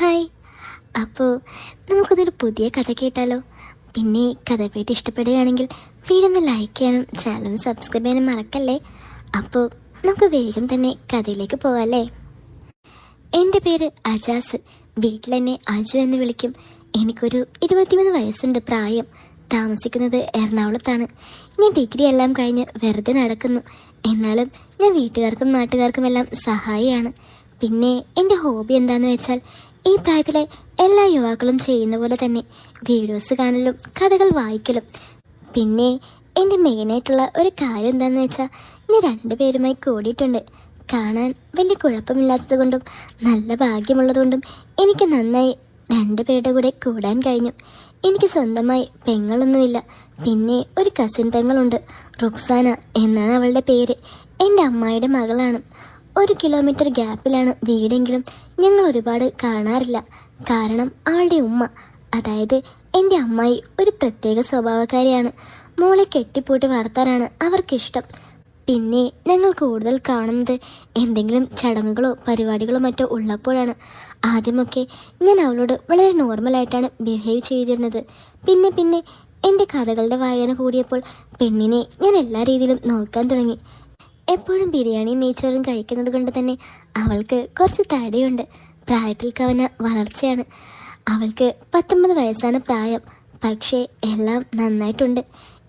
Hi. അപ്പോൾ നമുക്കിതൊരു പുതിയ കഥ കേട്ടാലോ? പിന്നെ കഥ പേട്ട് ഇഷ്ടപ്പെടുകയാണെങ്കിൽ വീടൊന്ന് ലൈക്ക് ചെയ്യാനും ചാനൽ സബ്സ്ക്രൈബ് ചെയ്യാനും മറക്കല്ലേ? അപ്പോൾ നമുക്ക് വേഗം തന്നെ കഥയിലേക്ക് പോവാല്ലേ? എന്റെ പേര് അജാസ്. വീട്ടിലെന്നെ അജു എന്ന് വിളിക്കും. എനിക്കൊരു ഇരുപത്തിമൂന്ന് വയസ്സുണ്ട് പ്രായം. താമസിക്കുന്നത് എറണാകുളത്താണ്. ഞാൻ ഡിഗ്രി എല്ലാം കഴിഞ്ഞ് വെറുതെ നടക്കുന്നു. എന്നാലും ഞാൻ വീട്ടുകാർക്കും നാട്ടുകാർക്കും എല്ലാം സഹായിയാണ്. പിന്നെ എന്റെ ഹോബി എന്താണെന്ന് വെച്ചാൽ ഈ പ്രായത്തിലെ എല്ലാ യുവാക്കളും ചെയ്യുന്ന പോലെ തന്നെ വീഡിയോസ് കാണലും കഥകൾ വായിക്കലും. പിന്നെ എന്റെ മെയിനായിട്ടുള്ള ഒരു കാര്യം എന്താണെന്ന് വെച്ചാൽ ഞാൻ രണ്ടുപേരുമായി കൂടിയിട്ടുണ്ട്. കാണാൻ വലിയ കുഴപ്പമില്ലാത്തത് കൊണ്ടും നല്ല ഭാഗ്യമുള്ളതുകൊണ്ടും എനിക്ക് നന്നായി രണ്ട് പേരുടെ കൂടെ കൂടാൻ കഴിഞ്ഞു. എനിക്ക് സ്വന്തമായി പെങ്ങളൊന്നുമില്ല. പിന്നെ ഒരു കസിൻ പെങ്ങളുണ്ട് റുക്സാന എന്നാണ് അവളുടെ പേര്. എന്റെ അമ്മായിയുടെ മകളാണ്. ഒരു കിലോമീറ്റർ ഗ്യാപ്പിലാണ് വീടെങ്കിലും ഞങ്ങൾ ഒരുപാട് കാണാറില്ല. കാരണം അവളുടെ ഉമ്മ അതായത് എന്റെ അമ്മായി ഒരു പ്രത്യേക സ്വഭാവക്കാരിയാണ്. മോളെ കെട്ടിപ്പൂട്ടി വളർത്താനാണ് അവർക്കിഷ്ടം. പിന്നെ ഞങ്ങൾ കൂടുതൽ കാണുന്നത് എന്തെങ്കിലും ചടങ്ങുകളോ പരിപാടികളോ മറ്റോ ഉള്ളപ്പോഴാണ്. ആദ്യമൊക്കെ ഞാൻ അവളോട് വളരെ നോർമലായിട്ടാണ് ബിഹേവ് ചെയ്തിരുന്നത്. പിന്നെ പിന്നെ എന്റെ കഥകളുടെ വായന കൂടിയപ്പോൾ പെണ്ണിനെ ഞാൻ എല്ലാ രീതിയിലും നോക്കാൻ തുടങ്ങി. എപ്പോഴും ബിരിയാണിയും നെയ്ച്ചോറും കഴിക്കുന്നത് കൊണ്ട് തന്നെ അവൾക്ക് കുറച്ച് തടിയുണ്ട്. പ്രായത്തിൽ കവന വളർച്ചയാണ്. അവൾക്ക് പത്തൊമ്പത് വയസ്സാണ് പ്രായം. പക്ഷേ എല്ലാം നന്നായിട്ടുണ്ട്.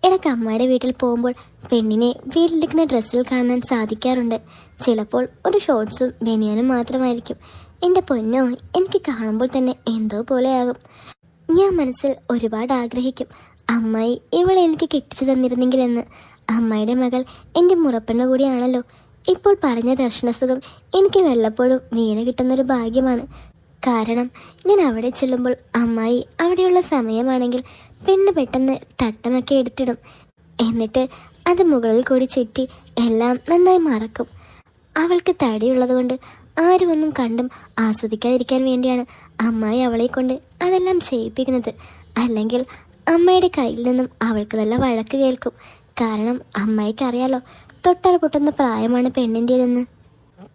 ഇടയ്ക്ക് അമ്മയുടെ വീട്ടിൽ പോകുമ്പോൾ പെണ്ണിനെ വീട്ടിലിരിക്കുന്ന ഡ്രസ്സിൽ കാണാൻ സാധിക്കാറുണ്ട്. ചിലപ്പോൾ ഒരു ഷോർട്സും ബനിയാനും മാത്രമായിരിക്കും. എന്റെ പൊന്നോ എനിക്ക് കാണുമ്പോൾ തന്നെ എന്തോ പോലെയാകും. ഞാൻ മനസ്സിൽ ഒരുപാട് ആഗ്രഹിക്കും. അമ്മായി ഇവളെ എനിക്ക് കെട്ടിച്ചു തന്നിരുന്നെങ്കിലെന്ന്. അമ്മായിയുടെ മകൾ എന്റെ മുറപ്പെണ്ണ കൂടിയാണല്ലോ. ഇപ്പോൾ പറഞ്ഞ ദർശനസുഖം എനിക്ക് വല്ലപ്പോഴും വീണ് കിട്ടുന്നൊരു ഭാഗ്യമാണ്. കാരണം ഞാൻ അവിടെ ചെല്ലുമ്പോൾ അമ്മായി അവിടെയുള്ള സമയമാണെങ്കിൽ പെണ്ണ് പെട്ടെന്ന് തട്ടമൊക്കെ എടുത്തിടും. എന്നിട്ട് അത് മുകളിൽ കൂടി ചുറ്റി എല്ലാം നന്നായി മറക്കും. അവൾക്ക് തടിയുള്ളതുകൊണ്ട് ആരും ഒന്നും കണ്ടും ആസ്വദിക്കാതിരിക്കാൻ വേണ്ടിയാണ് അമ്മായി അവളെ കൊണ്ട് അതെല്ലാം ചെയ്യിപ്പിക്കുന്നത്. അല്ലെങ്കിൽ അമ്മയുടെ കയ്യിൽ നിന്നും അവൾക്ക് നല്ല വഴക്ക് കേൾക്കും. കാരണം അമ്മയ്ക്ക് അറിയാലോ തൊട്ടാൽ പൊട്ടുന്ന പ്രായമാണ് പെണ്ണിന്റേതെന്ന്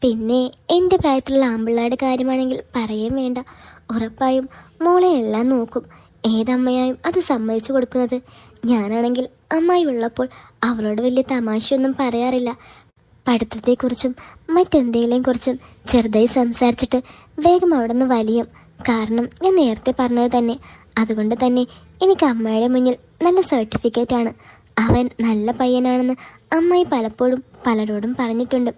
പിന്നെ എന്റെ പ്രായത്തിലുള്ള ആമ്പിള്ളയുടെ കാര്യമാണെങ്കിൽ പറയുകയും വേണ്ട. ഉറപ്പായും മോളെ എല്ലാം നോക്കും. ഏതമ്മയായും അത് സമ്മതിച്ചു കൊടുക്കുന്നത്? ഞാനാണെങ്കിൽ അമ്മായി ഉള്ളപ്പോൾ അവളോട് വലിയ തമാശയൊന്നും പറയാറില്ല. പഠിത്തത്തെക്കുറിച്ചും മറ്റെന്തെങ്കിലും കുറിച്ചും ചെറുതായി സംസാരിച്ചിട്ട് വേഗം അവിടെ നിന്ന് വലിയും. കാരണം ഞാൻ നേരത്തെ പറഞ്ഞത് തന്നെ. അതുകൊണ്ട് തന്നെ എനിക്ക് അമ്മയുടെ മുന്നിൽ നല്ല സർട്ടിഫിക്കറ്റാണ് അവൻ നല്ല പയ്യനാണെന്ന് അമ്മായി പലപ്പോഴും പലരോടും പറഞ്ഞിട്ടുണ്ട്.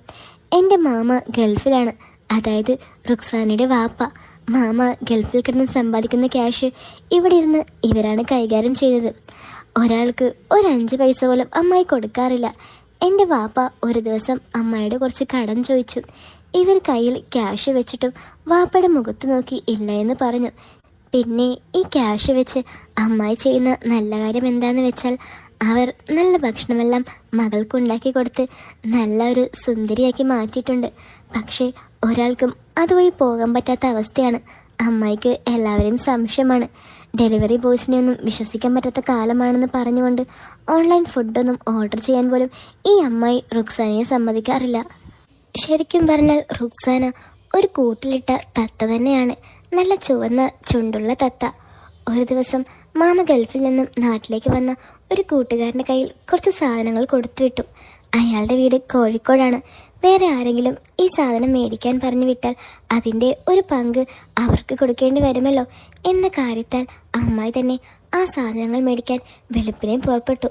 എന്റെ മാമ ഗൾഫിലാണ്. അതായത് റുക്സാനയുടെ വാപ്പ. മാമ ഗൾഫിൽ കിടന്ന് സമ്പാദിക്കുന്ന ക്യാഷ് ഇവിടെ ഇരുന്ന് ഇവരാണ് കൈകാര്യം ചെയ്തത്. ഒരാൾക്ക് ഒരു അഞ്ച് പൈസ പോലും അമ്മായി കൊടുക്കാറില്ല. എന്റെ വാപ്പ ഒരു ദിവസം അമ്മായിയുടെ കുറച്ച് കടം ചോദിച്ചു. ഇവർ കയ്യിൽ ക്യാഷ് വെച്ചിട്ടും വാപ്പയുടെ മുഖത്ത് നോക്കി ഇല്ല എന്ന് പറഞ്ഞു. പിന്നെ ഈ ക്യാഷ് വെച്ച് അമ്മായി ചെയ്യുന്ന നല്ല കാര്യം എന്താണെന്ന് വെച്ചാൽ അവർ നല്ല ഭക്ഷണമെല്ലാം മകൾക്ക് ഉണ്ടാക്കി കൊടുത്ത് നല്ല ഒരു സുന്ദരിയാക്കി മാറ്റിയിട്ടുണ്ട്. പക്ഷേ ഒരാൾക്കും അതുവഴി പോകാൻ പറ്റാത്ത അവസ്ഥയാണ്. അമ്മായിക്ക് എല്ലാവരെയും സംശയമാണ്. ഡെലിവറി ബോയ്സിനെ ഒന്നും വിശ്വസിക്കാൻ പറ്റാത്ത കാലമാണെന്ന് പറഞ്ഞുകൊണ്ട് ഓൺലൈൻ ഫുഡൊന്നും ഓർഡർ ചെയ്യാൻ പോലും ഈ അമ്മായി റുക്സാനയെ സമ്മതിക്കാറില്ല. ശരിക്കും പറഞ്ഞാൽ റുക്സാന ഒരു കൂട്ടിലിട്ട തത്ത തന്നെയാണ്. നല്ല ചുവന്ന ചുണ്ടുള്ള തത്ത. ഒരു ദിവസം മാമ ഗൾഫിൽ നിന്നും നാട്ടിലേക്ക് വന്ന ഒരു കൂട്ടുകാരന്റെ കയ്യിൽ കുറച്ച് സാധനങ്ങൾ കൊടുത്തുവിട്ടു അയാളുടെ വീട് കോഴിക്കോടാണ്. വേറെ ആരെങ്കിലും ഈ സാധനം മേടിക്കാൻ പറഞ്ഞു വിട്ടാൽ അതിന്റെ ഒരു പങ്ക് അവർക്ക് കൊടുക്കേണ്ടി വരുമല്ലോ എന്ന കാര്യത്താൽ അമ്മായി തന്നെ ആ സാധനങ്ങൾ മേടിക്കാൻ വെളുപ്പിനെ പുറപ്പെട്ടു.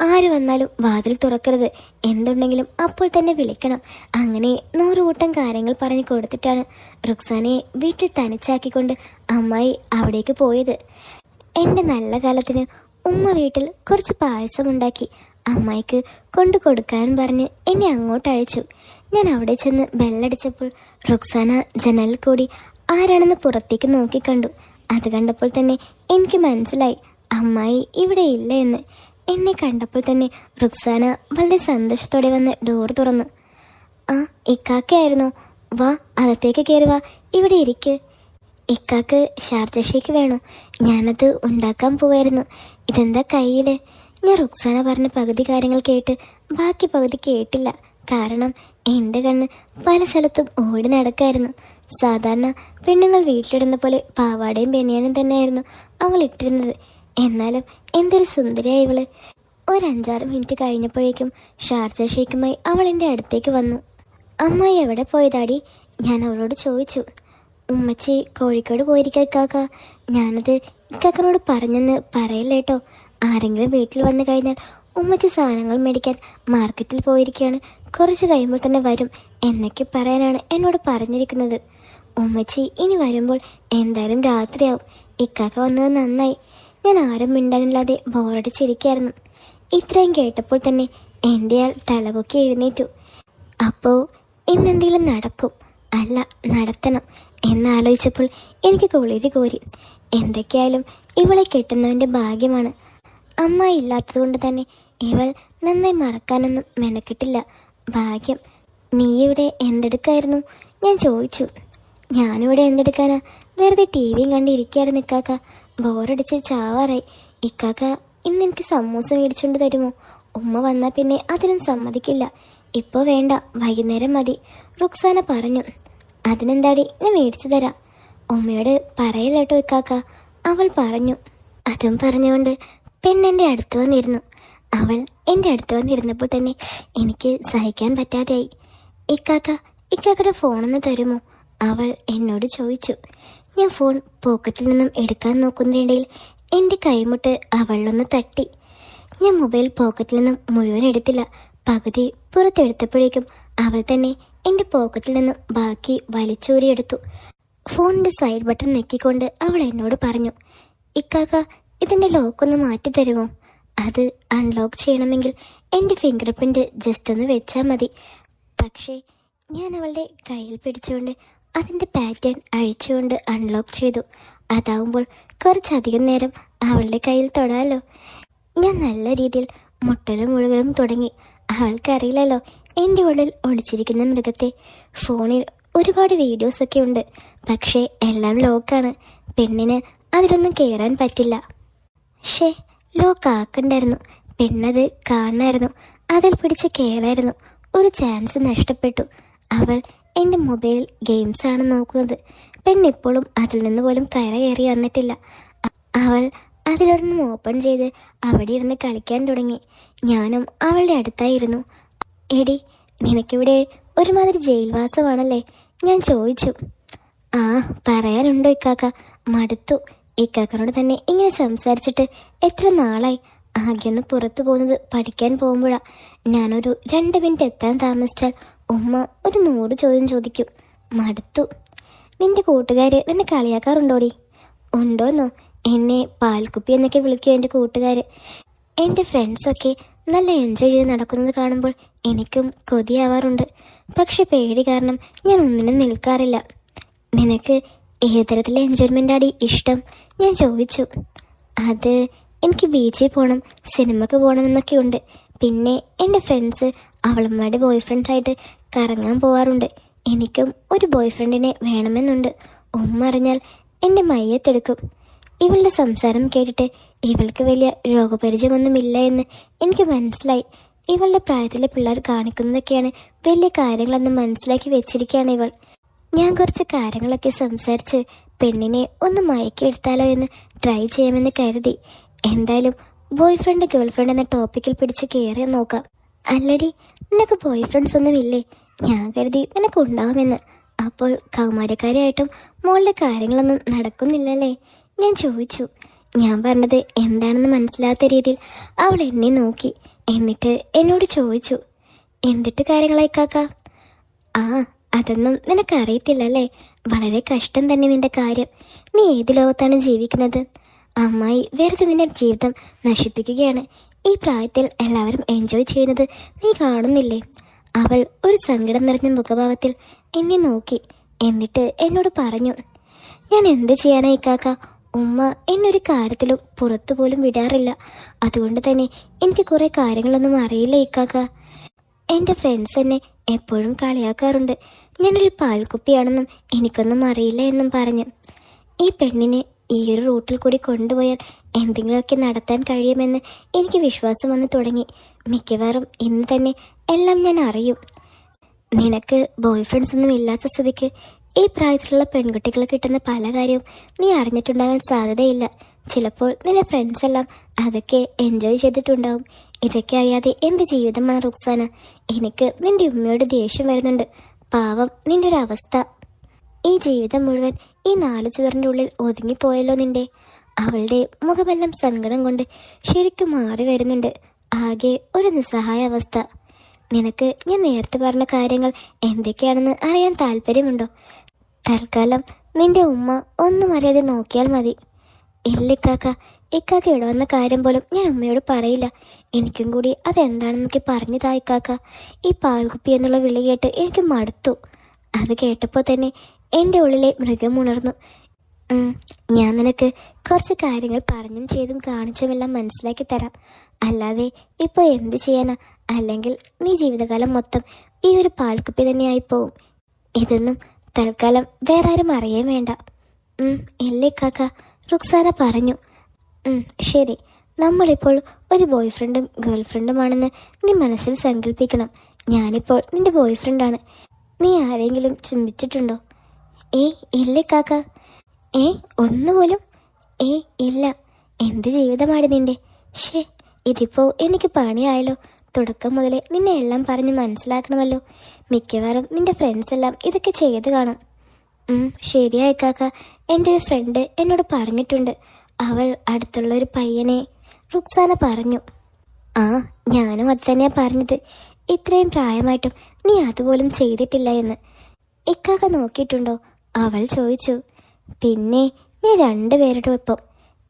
ആര് വന്നാലും വാതിൽ തുറക്കരുത്. എന്തുണ്ടെങ്കിലും അപ്പോൾ തന്നെ വിളിക്കണം. അങ്ങനെ നൂറുകൂട്ടം കാര്യങ്ങൾ പറഞ്ഞു കൊടുത്തിട്ടാണ് റുക്സാനയെ വീട്ടിൽ തനിച്ചാക്കിക്കൊണ്ട് അമ്മായി അവിടേക്ക് പോയത്. എന്റെ നല്ല കാലത്തിന് ഉമ്മ വീട്ടിൽ കുറച്ച് പായസം ഉണ്ടാക്കി അമ്മായിക്ക് കൊണ്ടു കൊടുക്കാൻ പറഞ്ഞ് എന്നെ അങ്ങോട്ട് അയച്ചു. ഞാൻ അവിടെ ചെന്ന് ബെല്ലടിച്ചപ്പോൾ റുക്സാന ജനലിൽ കൂടി ആരാണെന്ന് പുറത്തേക്ക് നോക്കിക്കണ്ടു അത് കണ്ടപ്പോൾ തന്നെ എനിക്ക് മനസ്സിലായി അമ്മായി ഇവിടെ ഇല്ല എന്ന്. എന്നെ കണ്ടപ്പോൾ തന്നെ റുക്സാന വളരെ സന്തോഷത്തോടെ വന്ന് ഡോർ തുറന്നു. ആ ഇക്കാക്കയായിരുന്നു വാ അകത്തേക്ക് കയറി വാ. ഇവിടെ ഇരിക്ക്. ഇക്കാക്ക് ഷാർജ ഷേക്ക് വേണോ. ഞാനത് ഉണ്ടാക്കാൻ പോവായിരുന്നു. ഇതെന്താ കയ്യിൽ ഞാൻ റുക്സാന പറഞ്ഞ പകുതി കാര്യങ്ങൾ കേട്ട് ബാക്കി പകുതി കേട്ടില്ല. കാരണം എന്റെ കണ്ണ് പല സ്ഥലത്തും ഓടി നടക്കായിരുന്നു. സാധാരണ പെണ്ണുങ്ങൾ വീട്ടിലിടുന്ന പോലെ പാവാടയും ബനിയാനും തന്നെയായിരുന്നു അവൾ ഇട്ടിരുന്നത്. എന്നാലും എന്തൊരു സുന്ദരിയായി ഇവൾ. ഒരു അഞ്ചാറ് മിനിറ്റ് കഴിഞ്ഞപ്പോഴേക്കും ഷാർജ ഷേക്കുമായി അവൾ എന്റെ അടുത്തേക്ക് വന്നു. അമ്മായി എവിടെ പോയതാടി? ഞാൻ അവളോട് ചോദിച്ചു. ഉമ്മച്ചി കോഴിക്കോട് പോയിരിക്കാം ഇക്കാക്ക ഞാനത് ഇക്കാക്കനോട് പറഞ്ഞെന്ന് പറയില്ല കേട്ടോ. ആരെങ്കിലും വീട്ടിൽ വന്നു കഴിഞ്ഞാൽ ഉമ്മച്ചി സാധനങ്ങൾ മേടിക്കാൻ മാർക്കറ്റിൽ പോയിരിക്കുകയാണ്. കുറച്ച് കഴിയുമ്പോൾ തന്നെ വരും. എന്നൊക്കെ പറയാനാണ് എന്നോട് പറഞ്ഞിരിക്കുന്നത്. ഉമ്മച്ചി ഇനി വരുമ്പോൾ എന്തായാലും രാത്രിയാവും. ഇക്കാക്ക വന്നത് നന്നായി. ഞാൻ ആരും മിണ്ടാനില്ലാതെ ബോറടിച്ചിരിക്കായിരുന്നു ഇത്രയും കേട്ടപ്പോൾ തന്നെ എന്റെ ആൾ തലപൊക്കി എഴുന്നേറ്റു. അപ്പോൾ ഇന്നെന്തെങ്കിലും നടക്കും. അല്ല നടത്തണം. എന്നാലോചിച്ചപ്പോൾ എനിക്ക് കുളിരി കോരി. എന്തൊക്കെയായാലും ഇവളെ കെട്ടുന്നവന്റെ ഭാഗ്യമാണ്. അമ്മ ഇല്ലാത്തതുകൊണ്ട് തന്നെ ഇവൾ നന്നായി മറക്കാനൊന്നും മെനക്കെട്ടില്ല. ഭാഗ്യം നീ ഇവിടെ എന്തെടുക്കായിരുന്നു? ഞാൻ ചോദിച്ചു. ഞാനിവിടെ എന്തെടുക്കാനാ? വെറുതെ ടി വിയും കണ്ടിരിക്കുകയായിരുന്നു ഇക്കാക്ക. ബോറടിച്ച് ചാവാറായി. ഇക്കാക്ക ഇന്ന് എനിക്ക് സമൂസ മേടിച്ചുകൊണ്ട് തരുമോ? ഉമ്മ വന്നാൽ പിന്നെ അതിനും സമ്മതിക്കില്ല. ഇപ്പോൾ വേണ്ട വൈകുന്നേരം മതി റുക്സാന പറഞ്ഞു. അതിനെന്താടി? ഞാൻ മേടിച്ചു തരാം. ഉമ്മയോട് പറയില്ലേട്ടോ ഇക്കാക്ക. അവൾ പറഞ്ഞു അതും പറഞ്ഞുകൊണ്ട് പെണ്ണെന്റെ അടുത്ത് വന്നിരുന്നു. അവൾ എന്റെ അടുത്ത് വന്നിരുന്നപ്പോൾ തന്നെ എനിക്ക് സഹിക്കാൻ പറ്റാതെയായി. ഇക്കാക്ക ഇക്കാക്കയുടെ ഫോണൊന്ന് തരുമോ? അവൾ എന്നോട് ചോദിച്ചു. ഞാൻ ഫോൺ പോക്കറ്റിൽ നിന്നും എടുക്കാൻ നോക്കുന്നതിനിടയിൽ എന്റെ കൈമുട്ട് അവളൊന്ന് തട്ടി. ഞാൻ മൊബൈൽ പോക്കറ്റിൽ നിന്നും മുഴുവൻ എടുത്തില്ല. പകുതി പുറത്തെടുത്തപ്പോഴേക്കും അവൾ തന്നെ എന്റെ പോക്കറ്റിൽ നിന്നും ബാക്കി വലിച്ചൂരിയെടുത്തു ഫോണിന്റെ സൈഡ് ബട്ടൺ ഞെക്കിക്കൊണ്ട് അവൾ എന്നോട് പറഞ്ഞു ഇക്കാക്ക ഇതിന്റെ ലോക്കൊന്ന് മാറ്റി തരുമോ? അത് അൺലോക്ക് ചെയ്യണമെങ്കിൽ എന്റെ ഫിംഗർ പ്രിന്റ് ജസ്റ്റ് ഒന്ന് വെച്ചാൽ മതി. പക്ഷേ ഞാൻ അവളുടെ കയ്യിൽ പിടിച്ചുകൊണ്ട് അതിന്റെ പാറ്റേൺ അഴിച്ചുകൊണ്ട് അൺലോക്ക് ചെയ്തു. അതാവുമ്പോൾ കുറച്ചധികം നേരം അവളുടെ കയ്യിൽ തൊടാലോ. ഞാൻ നല്ല രീതിയിൽ മുട്ടലും മുഴുകലും തുടങ്ങി. അവൾക്കറിയില്ലല്ലോ എന്റെ ഉള്ളിൽ ഒളിച്ചിരിക്കുന്ന മൃഗത്തെ. ഫോണിൽ ഒരുപാട് വീഡിയോസൊക്കെ ഉണ്ട്. പക്ഷേ എല്ലാം ലോക്കാണ്. പെണ്ണിന് അതിലൊന്നും കയറാൻ പറ്റില്ല. ഷേ ലോക്ക് ആക്കണ്ടായിരുന്നു പെണ്ണത് കാണായിരുന്നു അതിൽ പിടിച്ച് കയറായിരുന്നു ഒരു ചാൻസ് നഷ്ടപ്പെട്ടു. അവൾ എന്റെ മൊബൈൽ ഗെയിംസാണ് നോക്കുന്നത്. പെണ്ണിപ്പോഴും അതിൽ നിന്ന് പോലും കയറ കയറി വന്നിട്ടില്ല. അവൾ അതിലൊരെണ്ണം ഓപ്പൺ ചെയ്ത് അവിടെ ഇരുന്ന് കളിക്കാൻ തുടങ്ങി. ഞാനും അവളുടെ അടുത്തായിരുന്നു. എടി നിനക്കിവിടെ ഒരുമാതിരി ജയിൽവാസമാണല്ലേ? ഞാൻ ചോദിച്ചു. ആ പറയാനുണ്ടോ ഇക്കാക്ക. മടുത്തു. ഇക്കാക്കനോട് തന്നെ ഇങ്ങനെ സംസാരിച്ചിട്ട് എത്ര നാളായി? ആകെ ഒന്ന് പുറത്തു പോകുന്നത് പഠിക്കാൻ പോകുമ്പോഴാ. ഞാനൊരു രണ്ട് മിനിറ്റ് എത്താൻ താമസിച്ചാൽ ഉമ്മ ഒരു നൂറ് ചോദ്യം ചോദിക്കും. മടുത്തു. നിന്റെ കൂട്ടുകാര് നിന്നെ കളിയാക്കാറുണ്ടോടി? ഉണ്ടോന്നോ? എന്നെ പാൽക്കുപ്പി എന്നൊക്കെ വിളിക്കും എന്റെ കൂട്ടുകാർ എന്റെ ഫ്രണ്ട്സൊക്കെ നല്ല എൻജോയ് ചെയ്ത് നടക്കുന്നത് കാണുമ്പോൾ എനിക്കും കൊതിയാവാറുണ്ട്. പക്ഷെ പേടി കാരണം ഞാൻ ഒന്നിനും നിൽക്കാറില്ല. നിനക്ക് ഏതരത്തിലെ എൻജോയ്മെന്റ് ആടി ഇഷ്ടം? ഞാൻ ചോദിച്ചു. അത് എനിക്ക് ബീച്ചിൽ പോകണം സിനിമക്ക് പോകണമെന്നൊക്കെ ഉണ്ട്. പിന്നെ എന്റെ ഫ്രണ്ട്സ് അവളമ്മയുടെ ബോയ് ഫ്രണ്ട്സായിട്ട് കറങ്ങാൻ പോവാറുണ്ട്. എനിക്കും ഒരു ബോയ് ഫ്രണ്ടിനെ വേണമെന്നുണ്ട്. ഉമ്മ അറിഞ്ഞാൽ എന്റെ മയ്യത്തെടുക്കും. ഇവളുടെ സംസാരം കേട്ടിട്ട് ഇവൾക്ക് വലിയ രോഗപരിചയമൊന്നുമില്ല എന്ന് എനിക്ക് മനസ്സിലായി. ഇവളുടെ പ്രായത്തിലെ പിള്ളേർ കാണിക്കുന്നതൊക്കെയാണ് വലിയ കാര്യങ്ങളെന്ന് മനസ്സിലാക്കി വെച്ചിരിക്കുകയാണ് ഇവൾ. ഞാൻ കുറച്ച് കാര്യങ്ങളൊക്കെ സംസാരിച്ച് പെണ്ണിനെ ഒന്ന് മയക്കിയെടുത്താലോ എന്ന് ട്രൈ ചെയ്യാമെന്ന് കരുതി. എന്തായാലും ബോയ് ഫ്രണ്ട് ഗേൾ ഫ്രണ്ട് എന്ന ടോപ്പിക്കിൽ പിടിച്ച് കയറി നോക്കാം. അല്ലടി നിനക്ക് ബോയ് ഫ്രണ്ട്സ് ഒന്നുമില്ലേ? ഞാൻ കരുതി നിനക്ക് ഉണ്ടാവുമെന്ന്. അപ്പോൾ കൗമാരക്കാരായിട്ടും മോളുടെ കാര്യങ്ങളൊന്നും നടക്കുന്നില്ലല്ലേ? ഞാൻ ചോദിച്ചു ഞാൻ പറഞ്ഞത് എന്താണെന്ന് മനസ്സിലാത്ത രീതിയിൽ അവൾ എന്നെ നോക്കി. എന്നിട്ട് എന്നോട് ചോദിച്ചു എന്തിട്ട് കാര്യങ്ങളായി കാക്ക? ആ അതൊന്നും നിനക്കറിയത്തില്ലല്ലേ? വളരെ കഷ്ടം തന്നെ നിന്റെ കാര്യം. നീ ഏത് ലോകത്താണ് ജീവിക്കുന്നത്? അമ്മായി വെറുതെ നിന്റെ ജീവിതം നശിപ്പിക്കുകയാണ്. ഈ പ്രായത്തിൽ എല്ലാവരും എൻജോയ് ചെയ്യുന്നത് നീ കാണുന്നില്ലേ? അവൾ ഒരു സങ്കടം നിറഞ്ഞ മുഖഭാവത്തിൽ എന്നെ നോക്കി. എന്നിട്ട് എന്നോട് പറഞ്ഞു ഞാൻ എന്ത് ചെയ്യാനായി ഇക്കാക്ക ഉമ്മ എന്നൊരു കാര്യത്തിലും പുറത്തു പോലും വിടാറില്ല. അതുകൊണ്ട് തന്നെ എനിക്ക് കുറേ കാര്യങ്ങളൊന്നും അറിയില്ല ഇക്കാക്ക. എന്റെ ഫ്രണ്ട്സ് എന്നെ എപ്പോഴും കളിയാക്കാറുണ്ട്. ഞാനൊരു പാൽക്കുപ്പിയാണെന്നും എനിക്കൊന്നും അറിയില്ല എന്നും പറഞ്ഞു. ഈ പെണ്ണിനെ ഈ ഒരു റൂട്ടിൽ കൂടി കൊണ്ടുപോയാൽ എന്തെങ്കിലുമൊക്കെ നടത്താൻ കഴിയുമെന്ന് എനിക്ക് വിശ്വാസം വന്നു തുടങ്ങി. മിക്കവാറും ഇന്ന് തന്നെ എല്ലാം ഞാൻ അറിയും. നിനക്ക് ബോയ് ഫ്രണ്ട്സ് ഒന്നും ഇല്ലാത്ത സ്ഥിതിക്ക് ഈ പ്രായത്തിലുള്ള പെൺകുട്ടികൾ കിട്ടുന്ന പല കാര്യവും നീ അറിഞ്ഞിട്ടുണ്ടാകാൻ സാധ്യതയില്ല. ചിലപ്പോൾ നിന്റെ ഫ്രണ്ട്സ് എല്ലാം അതൊക്കെ എൻജോയ് ചെയ്തിട്ടുണ്ടാവും. ഇതൊക്കെ അറിയാതെ എന്ത് ജീവിതമാണ് റുക്സാന? എനിക്ക് നിന്റെ ഉമ്മയോട് ദേഷ്യം വരുന്നുണ്ട്. പാവം നിന്റെ ഒരു അവസ്ഥ. ഈ ജീവിതം മുഴുവൻ ഈ നാല് ചുവറിന്റെ ഉള്ളിൽ ഒതുങ്ങിപ്പോയല്ലോ നിന്റെ. അവളുടെ മുഖമെല്ലാം സങ്കടം കൊണ്ട് ശരിക്കും മാറി വരുന്നുണ്ട്. ആകെ ഒരു നിസ്സഹായ അവസ്ഥ. നിനക്ക് ഞാൻ നേരത്തെ പറഞ്ഞ കാര്യങ്ങൾ എന്തൊക്കെയാണെന്ന് അറിയാൻ താല്പര്യമുണ്ടോ? തൽക്കാലം നിന്റെ ഉമ്മ ഒന്നും അറിയാതെ നോക്കിയാൽ മതി. ഇല്ല ഇക്കാക്ക ഇവിടെ വന്ന കാര്യം പോലും ഞാൻ അമ്മയോട് പറയില്ല. എനിക്കും കൂടി അതെന്താണെന്നൊക്കെ പറഞ്ഞതാ ഇക്കാക്ക ഈ പാൽകുപ്പി എന്നുള്ള വിളി കേട്ട് എനിക്ക് മടുത്തു. അത് കേട്ടപ്പോൾ തന്നെ എന്റെ ഉള്ളിലെ മൃഗം ഉണർന്നു. ഞാൻ നിനക്ക് കുറച്ച് കാര്യങ്ങൾ പറഞ്ഞും ചെയ്തും കാണിച്ചുമെല്ലാം മനസ്സിലാക്കി തരാം. അല്ലാതെ ഇപ്പോൾ എന്ത് ചെയ്യാനാ? അല്ലെങ്കിൽ നീ ജീവിതകാലം മൊത്തം ഈ ഒരു പാൽക്കുപ്പി തന്നെയായി പോവും. ഇതൊന്നും തൽക്കാലം വേറെ ആരും അറിയേ വേണ്ട. ഇല്ലേ കാക്ക? റുക്സാന പറഞ്ഞു. ശരി. നമ്മളിപ്പോൾ ഒരു ബോയ് ഫ്രണ്ടും ഗേൾ ഫ്രണ്ടുമാണെന്ന് നീ മനസ്സിൽ സങ്കല്പിക്കണം ഞാനിപ്പോൾ നിന്റെ ബോയ് ഫ്രണ്ടാണ് നീ ആരെങ്കിലും ചുംബിച്ചിട്ടുണ്ടോ? ഏ ഇല്ലേ കാക്ക? ഏ ഒന്നുപോലും? ഏ ഇല്ല. എന്ത് ജീവിതമാണ് നിന്റെ? ഷേ ഇതിപ്പോ എനിക്ക് പണിയായല്ലോ. തുടക്കം മുതലേ നിന്നെ എല്ലാം പറഞ്ഞ് മനസ്സിലാക്കണമല്ലോ. മിക്കവാറും നിന്റെ ഫ്രണ്ട്സ് എല്ലാം ഇതൊക്കെ ചെയ്ത് കാണും. ശരിയായി കാക്ക. എന്റെ ഒരു ഫ്രണ്ട് എന്നോട് പറഞ്ഞിട്ടുണ്ട്. അവൾ അടുത്തുള്ള ഒരു പയ്യനെ റുക്സാന പറഞ്ഞു. ആ ഞാനും അത് തന്നെയാ പറഞ്ഞത്. ഇത്രയും പ്രായമായിട്ടും നീ അതുപോലും ചെയ്തിട്ടില്ല എന്ന്. ഇക്കാക്ക നോക്കിയിട്ടുണ്ടോ? അവൾ ചോദിച്ചു. പിന്നെ നീ രണ്ടുപേരുടെ ഒപ്പം.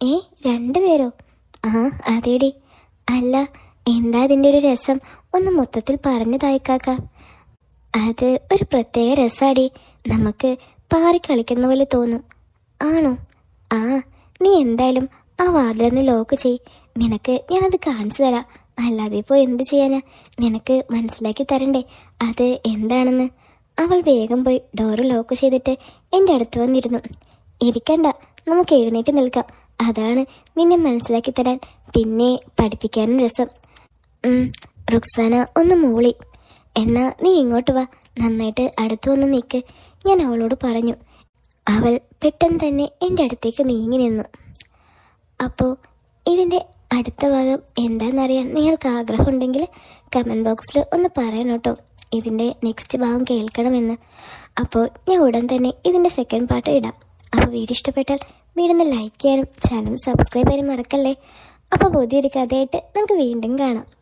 ഏ രണ്ടുപേരോ? ആ അതേടി. അല്ല എന്താ അതിന്റെ ഒരു രസം? ഒന്ന് മൊത്തത്തിൽ പറഞ്ഞു തായ്ക്കാക്ക. അത് ഒരു പ്രത്യേക രസാടി. നമുക്ക് പാറി കളിക്കുന്ന പോലെ തോന്നും. ആണോ? ആ നീ എന്തായാലും ആ വാതിലൊന്ന് ലോക്ക് ചെയ് നിനക്ക് ഞാനത് കാണിച്ചു തരാം. അല്ലാതെ ഇപ്പോൾ എന്ത് ചെയ്യാനാ? നിനക്ക് മനസ്സിലാക്കി തരണ്ടേ? അത് എന്താണെന്ന്? അവൾ വേഗം പോയി ഡോറ് ലോക്ക് ചെയ്തിട്ട് എന്റെ അടുത്ത് വന്നിരുന്നു. ഇരിക്കണ്ട നമുക്ക് എഴുന്നേറ്റ് നിൽക്കാം. അതാണ് നിന്നെ മനസ്സിലാക്കി തരാൻ പിന്നെ പഠിപ്പിക്കാനും രസം. റുക്സാന ഒന്ന് മൂളി. എന്നാ നീ ഇങ്ങോട്ട് വാ. നന്നായിട്ട് അടുത്തു വന്ന് നിൽക്ക് ഞാൻ അവളോട് പറഞ്ഞു. അവൾ പെട്ടെന്ന് തന്നെ എന്റെ അടുത്തേക്ക് നീങ്ങി നിന്നു. അപ്പോൾ ഇതിന്റെ അടുത്ത ഭാഗം എന്താണെന്നറിയാൻ നിങ്ങൾക്ക് ആഗ്രഹമുണ്ടെങ്കിൽ കമന്റ് ബോക്സിൽ ഒന്ന് പറയണം കേട്ടോ. ഇതിന്റെ നെക്സ്റ്റ് ഭാഗം കേൾക്കണമെന്ന്. അപ്പോൾ ഞാൻ ഉടൻ തന്നെ ഇതിന്റെ സെക്കൻഡ് പാർട്ട് ഇടാം. അപ്പോൾ വീഡിയോ ഇഷ്ടപ്പെട്ടാൽ വീടൊന്ന് ലൈക്ക് ചെയ്യാനും ചാനൽ സബ്സ്ക്രൈബ് ചെയ്യാനും മറക്കല്ലേ? അപ്പോൾ പുതിയൊരു കഥയായിട്ട് നമുക്ക് വീണ്ടും കാണാം.